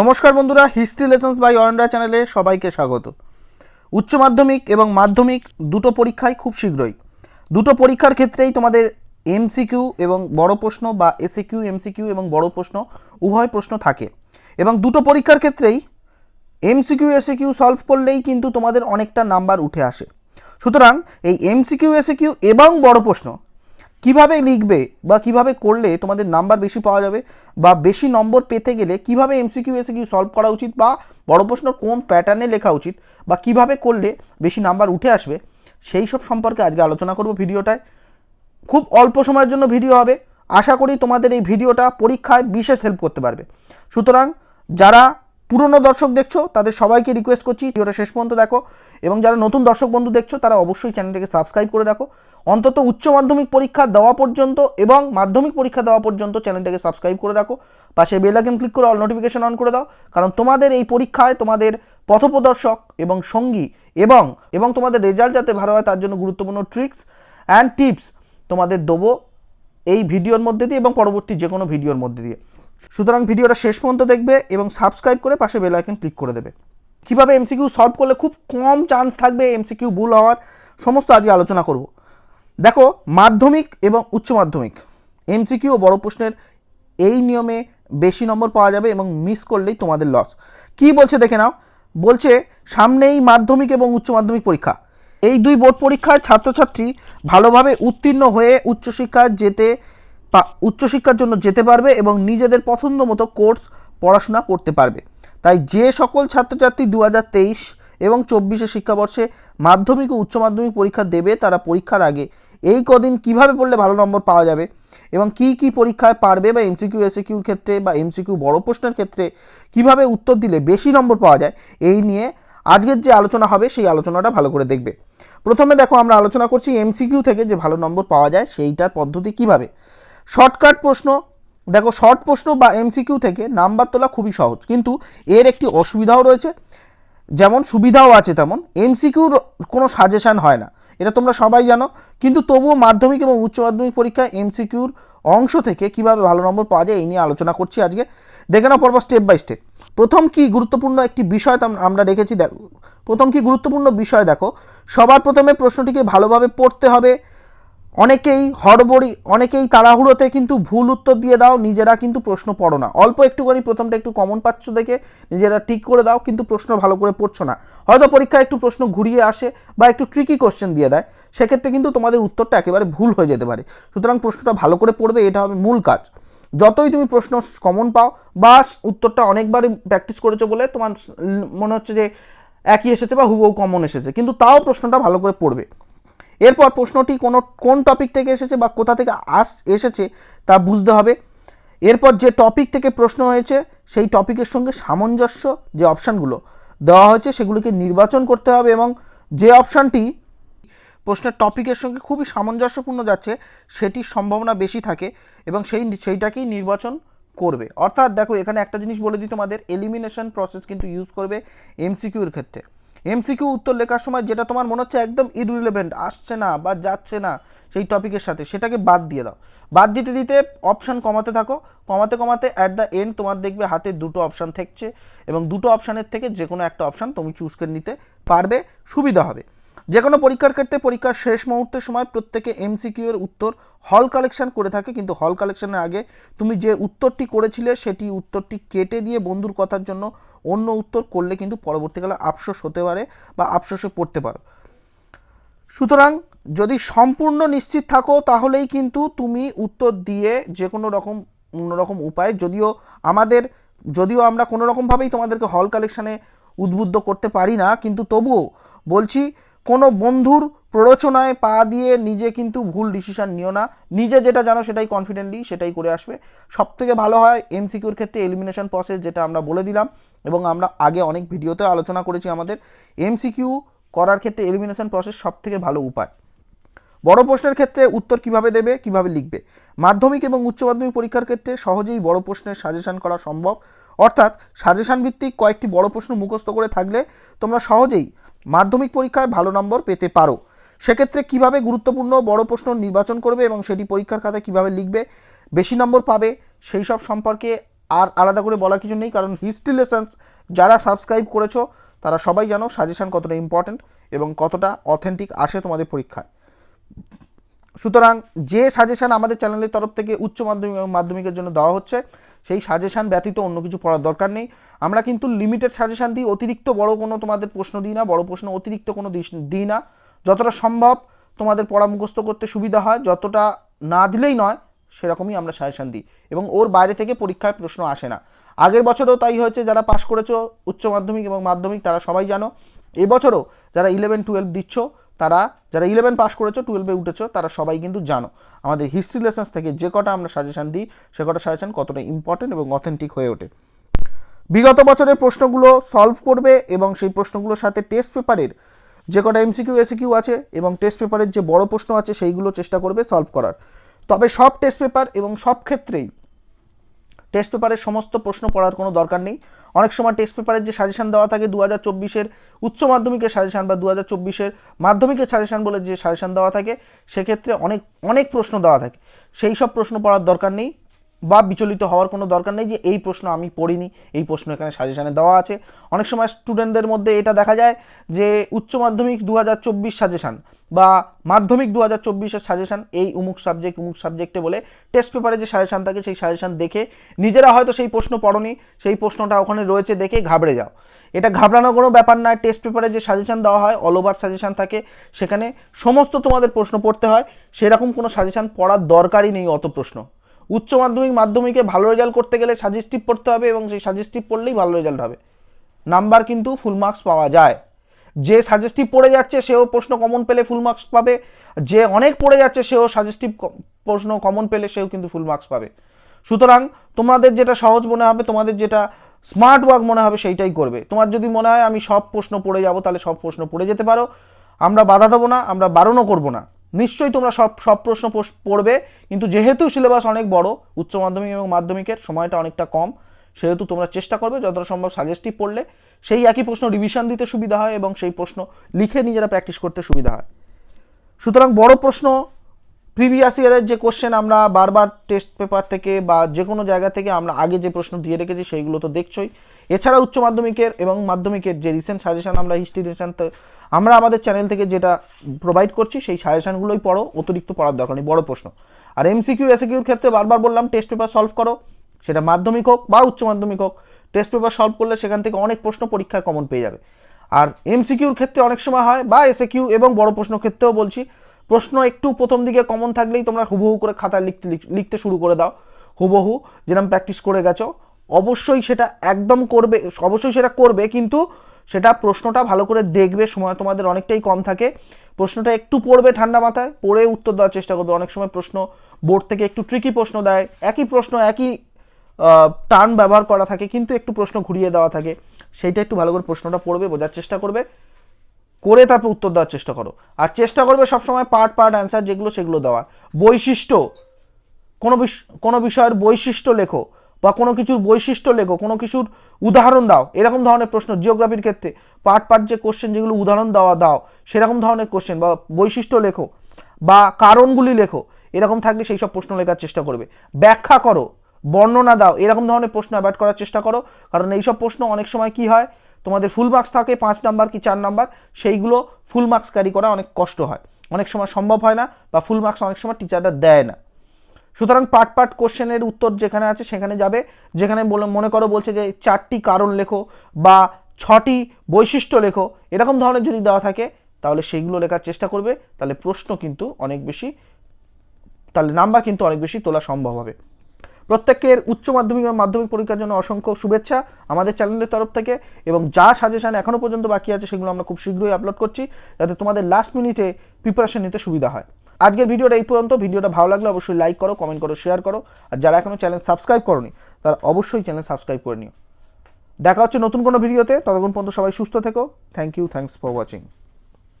নমস্কার বন্ধুরা history lessons by অয়নরা চ্যানেলে সবাইকে স্বাগত। উচ্চ মাধ্যমিক এবং মাধ্যমিক দুটো পরীক্ষায় খুব শীঘ্রই। দুটো পরীক্ষার ক্ষেত্রেই তোমাদের এমসিকিউ এবং বড় প্রশ্ন বা এসিকিউ এমসিকিউ এবং বড় প্রশ্ন, উভয় প্রশ্ন থাকে। এবং দুটো পরীক্ষার ক্ষেত্রেই এমসিকিউ এসিকিউ সলভ করলেই কিন্তু তোমাদের অনেকটা নাম্বার উঠে আসে। সুতরাং এই এমসিকিউ এসিকিউ এবং বড় প্রশ্ন কীভাবে লিখবে বা কীভাবে করলে তোমাদের নাম্বার বেশি পাওয়া যাবে বা বেশি নম্বর পেতে গেলে কীভাবে এমসিকিউ এসিকিউ সলভ করা উচিত বা বড় প্রশ্ন কোন প্যাটার্নে লেখা উচিত বা কীভাবে করলে বেশি নাম্বার উঠে আসবে, সেই সব সম্পর্কে আজকে আলোচনা করব ভিডিওটায়। খুব অল্প সময়ের জন্য ভিডিও হবে। আশা করি তোমাদের এই ভিডিওটা পরীক্ষায় বিশেষ হেল্প করতে পারবে। সুতরাং যারা পুরনো দর্শক দেখছ, তাদের সবাইকে রিকোয়েস্ট করছি, ভিডিওটা শেষ পর্যন্ত দেখো এবং যারা নতুন দর্শক বন্ধু দেখছ, তারা অবশ্যই চ্যানেলটিকে সাবস্ক্রাইব করে রাখো। অন্তত উচ্চ মাধ্যমিক পরীক্ষা দেওয়া পর্যন্ত এবং মাধ্যমিক পরীক্ষা দেওয়া পর্যন্ত চ্যানেলটাকে সাবস্ক্রাইব করে রাখো। পাশে বেল আইকন ক্লিক করে অল নোটিফিকেশন অন করে দাও। কারণ তোমাদের এই পরীক্ষায় তোমাদের পথপ্রদর্শক এবং সঙ্গী এবং এবং তোমাদের রেজাল্ট যাতে ভালো হয় তার জন্য গুরুত্বপূর্ণ ট্রিক্স অ্যান্ড টিপস তোমাদের দেবো এই ভিডিওর মধ্যে দিয়ে এবং পরবর্তী যে কোনো ভিডিওর মধ্যে দিয়ে। সুতরাং ভিডিওটা শেষ পর্যন্ত দেখবে এবং সাবস্ক্রাইব করে পাশে বেল আইকন ক্লিক করে দেবে। কীভাবে এমসিকিউ সলভ করলে খুব কম চান্স থাকবে এমসিকিউ ভুল হওয়ার? সমস্ত আজকে আলোচনা করব। দেখো, মাধ্যমিক এবং উচ্চ মাধ্যমিক। এমসিকিউ ও বড় প্রশ্নের এই নিয়মে বেশি নম্বর পাওয়া যাবে এবং মিস করলেই তোমাদের লস কি বলছে দেখে নাও। বলছে, সামনেই মাধ্যমিক এবং উচ্চ মাধ্যমিক পরীক্ষা। এই দুই বোর্ড পরীক্ষায় ছাত্রছাত্রী ভালোভাবে উত্তীর্ণ হয়ে উচ্চশিক্ষায় যেতে উচ্চশিক্ষার জন্য যেতে পারবে এবং নিজেদের পছন্দ মতো কোর্স পড়াশোনা করতে পারবে। তাই যে সকল ছাত্রছাত্রী দু হাজার তেইশ এবং চব্বিশে শিক্ষাবর্ষে মাধ্যমিক ও উচ্চ মাধ্যমিক পরীক্ষা দেবে, তারা পরীক্ষার আগে এই কদিন কীভাবে পড়লে ভালো নম্বর পাওয়া যাবে এবং কি কি পরীক্ষায় পারবে বা এমসিকিউ এসিকিউর ক্ষেত্রে বা এমসিকিউ বড় প্রশ্নের ক্ষেত্রে কীভাবে উত্তর দিলে বেশি নম্বর পাওয়া যায়, এই নিয়ে আজকের যে আলোচনা হবে সেই আলোচনাটা ভালো করে দেখবে। প্রথমে দেখো আমরা আলোচনা করছি এমসিকিউ থেকে যে ভালো নম্বর পাওয়া যায় সেইটার পদ্ধতি কীভাবে। শর্টকাট প্রশ্ন, দেখো শর্ট প্রশ্ন বা এমসিকিউ থেকে নাম্বার তোলা খুবই সহজ, কিন্তু এর একটি অসুবিধাও রয়েছে, যেমন সুবিধাও আছে তেমন এমসিকিউর কোনো সাজেশান হয় না। এটা তোমরা সবাই জানো। কিন্তু তবুও মাধ্যমিক এবং উচ্চ মাধ্যমিক পরীক্ষায় এমসিকিউর অংশ থেকে কীভাবে ভালো নম্বর পাওয়া যায় এই নিয়ে আলোচনা করছি আজকে। দেখে নাও পর্ব স্টেপ বাই স্টেপ প্রথম কি গুরুত্বপূর্ণ একটি বিষয় আমরা রেখেছি দেখো প্রথম কি গুরুত্বপূর্ণ বিষয় দেখো। সবার প্রথমে প্রশ্নটিকে ভালোভাবে পড়তে হবে। অনেকেই হড়বড়ি, অনেকেই তাড়াহুড়োতে কিন্তু ভুল উত্তর দিয়ে দাও, নিজেরা কিন্তু প্রশ্ন পড়ো না। অল্প একটুখানি প্রথমটা একটু কমন পাচ্ছ দেখে, নিজেরা ঠিক করে দাও, কিন্তু প্রশ্ন ভালো করে পড়ছো না। হয়তো পরীক্ষায় একটু প্রশ্ন ঘুরিয়ে আসে বা একটু ট্রিকি কোশ্চেন দিয়ে দেয়, সেক্ষেত্রে কিন্তু তোমাদের উত্তরটা একেবারে ভুল হয়ে যেতে পারে। সুতরাং প্রশ্নটা ভালো করে পড়বে, এটা হবে মূল কাজ। যতই তুমি প্রশ্ন কমন পাও বা উত্তরটা অনেকবারই প্র্যাকটিস করেছ বলে তোমার মনে হচ্ছে যে একই এসেছে বা হুবহু কমন এসেছে, কিন্তু তাও প্রশ্নটা ভালো করে পড়বে। এরপর প্রশ্নটি কোনো, কোন টপিক থেকে এসেছে বা কোথা থেকে আস, এসেছে তা বুঝতে হবে। এরপর যে টপিক থেকে প্রশ্ন হয়েছে, সেই টপিকের সঙ্গে সামঞ্জস্য যে অপশানগুলো দেওয়া হয়েছে, সেগুলিকে নির্বাচন করতে হবে এবং যে অপশানটি প্রশ্নের টপিকের সঙ্গে খুবই সামঞ্জস্যপূর্ণ যাচ্ছে, সেটির সম্ভাবনা বেশি থাকে এবং সেই, সেইটাকেই নির্বাচন করবে। অর্থাৎ দেখো, এখানে একটা জিনিস বলে দিই তোমাদের এলিমিনেশন প্রসেস কিন্তু ইউজ করবে এমসিকিউর ক্ষেত্রে। এমসিকিউ উত্তর লেখার সময় যেটা তোমার মনে হচ্ছে একদম ইরিলেভেন্ট আসছে না বা যাচ্ছে না সেই টপিকের সাথে, সেটাকে বাদ দিয়ে দাও। বাদ দিতে দিতে অপশান কমাতে থাকো। কমাতে কমাতে অ্যাট দ্য এন্ড তোমার দেখবে হাতে দুটো অপশান থাকছে এবং দুটো অপশানের থেকে যে কোনো একটা অপশান তুমি চুজ করে নিতে পারবে, সুবিধা হবে। যে কোনো পরীক্ষার ক্ষেত্রে পরীক্ষার শেষ মুহূর্তের সময় প্রত্যেকে এমসিকিউ এর উত্তর হল কালেকশন করে থাকে। কিন্তু হল কালেকশনের আগে তুমি যে উত্তরটি করেছিলে, সেটি উত্তরটি কেটে দিয়ে বন্ধুর কথার জন্য অন্য উত্তর করলে কিন্তু পরবর্তীকালে আফসোস হতে পারে বা আফসোসে পড়তে পারো। সুতরাং যদি সম্পূর্ণ নিশ্চিত থাকো, তাহলেই কিন্তু তুমি উত্তর দিয়ে যে কোনো রকম অন্যরকম উপায়, যদিও আমাদের, যদিও আমরা কোনো রকমভাবেই তোমাদেরকে হল কালেকশানে উদ্বুদ্ধ করতে পারি না, কিন্তু তবুও বলছি কোনো বন্ধুর প্ররোচনায় পা দিয়ে নিজে কিন্তু ভুল ডিসিশান নিও না। নিজে যেটা জানো সেটাই কনফিডেন্টলি সেটাই করে আসবে। সব থেকে ভালো হয় এমসিকিউর ক্ষেত্রে এলিমিনেশন প্রসেস যেটা আমরা বলে দিলাম এবং আমরা আগে অনেক ভিডিওতে আলোচনা করেছি আমাদের। এমসিকিউ করার ক্ষেত্রে এলিমিনেশন প্রসেস সব থেকে ভালো উপায়। বড় প্রশ্নের ক্ষেত্রে উত্তর কীভাবে দেবে, কীভাবে লিখবে? মাধ্যমিক এবং উচ্চ মাধ্যমিক পরীক্ষার ক্ষেত্রে সহজেই বড় প্রশ্নের সাজেশান করা সম্ভব। অর্থাৎ সাজেশান ভিত্তিক কয়েকটি বড় প্রশ্ন মুখস্থ করে থাকলে তোমরা সহজেই মাধ্যমিক পরীক্ষায় ভালো নম্বর পেতে পারো। সেক্ষেত্রে কীভাবে গুরুত্বপূর্ণ বড় প্রশ্ন নির্বাচন করবে এবং সেটি পরীক্ষার খাতায় কীভাবে লিখবে, বেশি নম্বর পাবে, সেই সব সম্পর্কে আর আলাদা করে বলা কিছু নেই, কারণ হিস্ট্রি লেসন্স যারা সাবস্ক্রাইব করেছ, তারা সবাই জানো সাজেশান কতটা ইম্পর্ট্যান্ট এবং কতটা অথেন্টিক আসে তোমাদের পরীক্ষায়। সুতরাং যে সাজেশান আমাদের চ্যানেলের তরফ থেকে উচ্চ মাধ্যমিক মাধ্যমিকের জন্য দেওয়া হচ্ছে, সেই সাজেশান ব্যতীত অন্য কিছু পড়ার দরকার নেই। আমরা কিন্তু লিমিটেড সাজেশন দিই, অতিরিক্ত বড় কোনো তোমাদের প্রশ্ন দিই না, বড় প্রশ্ন অতিরিক্ত কোনো দিই না। যতটা সম্ভব তোমাদের পড়া মুখস্থ করতে সুবিধা হয়, যতটা না দিলেই নয়, সেরকমই আমরা সাজেশন দিই। এবং ওর বাইরে থেকে পরীক্ষায় প্রশ্ন আসে না। আগের বছরও তাই হয়েছে, যারা পাশ করেছ, উচ্চ মাধ্যমিক এবং মাধ্যমিক, তারা সবাই জানো। এবছরও যারা ইলেভেন টুয়েলভ দিচ্ছ, তারা, যারা ইলেভেন পাস করেছ টুয়েলভে উঠেছো, তারা সবাই কিন্তু জানো। আমাদের হিস্ট্রি লেসন্স থেকে যে কটা আমরা সাজেশন দিই, সে কটা সাজেশান কতটা ইম্পর্টেন্ট এবং অথেন্টিক হয়ে ওঠে। বিগত বছরের প্রশ্নগুলো সলভ করবে এবং সেই প্রশ্নগুলোর সাথে টেস্ট পেপারের যে কটা এমসিকিউ এসিকিউ আছে এবং টেস্ট পেপারের যে বড় প্রশ্ন আছে সেইগুলো চেষ্টা করবে সলভ করার। তবে সব টেস্ট পেপার এবং সব ক্ষেত্রেই টেস্ট পেপারের সমস্ত প্রশ্ন পড়ার কোনো দরকার নেই। অনেক সময় টেস্ট পেপারের যে সাজেশান দেওয়া থাকে দু হাজার চব্বিশের উচ্চ মাধ্যমিকের সাজেশান বা দু হাজার চব্বিশের মাধ্যমিকের সাজেশান বলে যে সাজেশান দেওয়া থাকে, সেক্ষেত্রে অনেক অনেক প্রশ্ন দেওয়া থাকে। সেই সব প্রশ্ন পড়ার দরকার নেই। বা বিচলিত হওয়ার কোনো দরকার নেই যে এই প্রশ্ন আমি পড়িনি, এই প্রশ্ন এখানে সাজেশানে দেওয়া আছে। অনেক সময় স্টুডেন্টদের মধ্যে এটা দেখা যায় যে উচ্চ মাধ্যমিক দু সাজেশন বা মাধ্যমিক দু হাজার চব্বিশের সাজেশান, এই উমুক সাবজেক্ট উমুক সাবজেক্টে বলে টেস্ট পেপারে যে সাজেশান থাকে সেই সাজেশান দেখে নিজেরা হয়তো সেই প্রশ্ন পড়নি, সেই প্রশ্নটা ওখানে রয়েছে দেখে ঘাবড়ে যাও। এটা ঘাবড়ানোর কোনো ব্যাপার নয় টেস্ট পেপারে যে সাজেশান দেওয়া হয় অল ওভার সাজেশান থাকে, সেখানে সমস্ত তোমাদের প্রশ্ন পড়তে হয়, সেরকম কোনো সাজেশান পড়ার দরকারই নেই অত প্রশ্ন। উচ্চ মাধ্যমিক মাধ্যমিকে ভালো রেজাল্ট করতে গেলে সাজেস্টিভ পড়তে হবে এবং সেই সাজেস্টিভ পড়লেই ভালো রেজাল্ট হবে। নাম্বার কিন্তু ফুল মার্কস পাওয়া যায়। যে সাজেস্টিভ পড়ে যাচ্ছে, সেও প্রশ্ন কমন পেলে ফুল মার্কস পাবে। যে অনেক পড়ে যাচ্ছে, সেও সাজেস্টিভ প্রশ্ন কমন পেলে সেও কিন্তু ফুল মার্কস পাবে। সুতরাং তোমাদের যেটা সহজ মনে হবে, তোমাদের যেটা স্মার্ট ওয়ার্ক মনে হবে, সেইটাই করবে। তোমার যদি মনে হয় আমি সব প্রশ্ন পড়ে যাব, তাহলে সব প্রশ্ন পড়ে যেতে পারো। আমরা বাধা দেবো না, আমরা বারণও করব না। নিশ্চয়ই তোমরা সব সব প্রশ্ন পড়বে, কিন্তু যেহেতু সিলেবাস অনেক বড়, উচ্চ মাধ্যমিক এবং মাধ্যমিকের সময়টা অনেকটা কম, সেহেতু তোমরা চেষ্টা করবে যতটা সম্ভব সাজেস্টিভ পড়লে, সেই একই প্রশ্ন রিভিশন দিতে সুবিধা হয় এবং সেই প্রশ্ন লিখে নিজেরা প্র্যাকটিস করতে সুবিধা হয়। সুতরাং বড় প্রশ্ন প্রিভিয়াস ইয়ারের যে কোশ্চেন আমরা বারবার টেস্ট পেপার থেকে বা যে কোনো জায়গা থেকে আমরা আগে যে প্রশ্ন দিয়ে রেখেছি সেইগুলো তো দেখছই। এছাড়া উচ্চ মাধ্যমিকের এবং মাধ্যমিকের যে রিসেন্ট সাজেশন আমরা হিস্ট্রি রিসেন্ট আমরা আমাদের চ্যানেল থেকে যেটা প্রোভাইড করছি, সেই সাজেশনগুলোই পড়ো, অতিরিক্ত পড়ার দরকার নেই, বড় প্রশ্ন। আর এমসিকিউ এসিকিউর ক্ষেত্রে বারবার বললাম টেস্ট পেপার সলভ করো, সেটা মাধ্যমিক হোক বা উচ্চ মাধ্যমিক হোক টেস্ট পেপার সলভ করলে সেখান থেকে অনেক প্রশ্ন পরীক্ষায় কমন পেয়ে যাবে। আর এমসিকিউর ক্ষেত্রে অনেক সময় হয়, বা এসএকিউ এবং বড় প্রশ্ন ক্ষেত্রেও বলছি প্রশ্ন একটু প্রথম দিকে কমন থাকলেই তোমরা হুবহু করে খাতায় লিখতে, লিখ- লিখতে শুরু করে দাও। হুবহু যেরকম প্র্যাকটিস করে গেছো, অবশ্যই সেটা একদম করবে, অবশ্যই সেটা করবে, কিন্তু সেটা প্রশ্নটা ভালো করে দেখবে, সময় তোমাদের অনেকটাই কম থাকে। প্রশ্নটা একটু পড়বে ঠান্ডা মাথায়, পড়ে উত্তর দেওয়ার চেষ্টা করবে। অনেক সময় প্রশ্ন বোর্ড থেকে একটু ট্রিকি প্রশ্ন দেয়, একই প্রশ্ন, একই টার্ন ব্যবহার করা থাকে, কিন্তু একটু প্রশ্ন ঘুরিয়ে দেওয়া থাকে। সেইটা একটু ভালো করে প্রশ্নটা পড়বে, বোঝার চেষ্টা করবে। করে তারপর উত্তর দেওয়ার চেষ্টা করো। আর চেষ্টা করবে সবসময় পার্ট পার্ট অ্যান্সার যেগুলো সেগুলো দেওয়ার। বৈশিষ্ট্য, কোনো কোনো বিষয়ের বৈশিষ্ট্য লেখো বা কোনো কিছুর বৈশিষ্ট্য লেখো, কোনো কিছুর উদাহরণ দাও। এরকম ধরনের প্রশ্ন জিওগ্রাফির ক্ষেত্রে পার্ট পার্ট যে কোশ্চেন যেগুলো উদাহরণ দেওয়া, দাও, সেরকম ধরনের কোশ্চেন বা বৈশিষ্ট্য লেখো বা কারণগুলি লেখো, এরকম থাকলে সেই সব প্রশ্ন লেখার চেষ্টা করবে। ব্যাখ্যা করো, বর্ণনা দাও, এরকম ধরনের প্রশ্ন অ্যাভয়েড করার চেষ্টা করো। কারণ এইসব প্রশ্ন অনেক সময় কি হয়? তোমাদের ফুল মার্কস থাকে, পাঁচ নাম্বার কি চার নাম্বার সেইগুলো ফুল মার্কস ক্যারি করা অনেক কষ্ট হয়। অনেক সময় সম্ভব হয় না বা ফুল মার্কস অনেক সময় টিচাররা দেয় না। সুতরাং পার্ট পার্ট কোশ্চেনের উত্তর যেখানে আছে সেখানে যাবে, যেখানে মনে করো বলছে যে চারটি কারণ লেখো বা ছটি বৈশিষ্ট্য লেখো, এরকম ধরনের যদি দেওয়া থাকে, তাহলে সেইগুলো লেখার চেষ্টা করবে, তাহলে প্রশ্ন কিন্তু অনেক বেশি, তাহলে নাম্বার কিন্তু অনেক বেশি তোলা সম্ভব হবে। প্রত্যেকের উচ্চ মাধ্যমিক এবং মাধ্যমিক পরীক্ষার জন্য অসংখ্য শুভেচ্ছা আমাদের চ্যানেলের তরফ থেকে এবং যা সাজেশান এখনও পর্যন্ত বাকি আছে সেগুলো আমরা খুব শীঘ্রই আপলোড করছি যাতে তোমাদের লাস্ট মিনিটে প্রিপারেশন নিতে সুবিধা হয়। আজকের ভিডিওটা এই পর্যন্ত। ভিডিওটা ভালো লাগলে অবশ্যই লাইক করো কমেন্ট করো শেয়ার করো। আর যারা এখনও চ্যানেল সাবস্ক্রাইব করনি, তারা অবশ্যই চ্যানেল সাবস্ক্রাইব করে নিও। দেখা হচ্ছে নতুন কোনো ভিডিওতে। ততক্ষণ পর্যন্ত সবাই সুস্থ থেকো। Thank you thanks for watching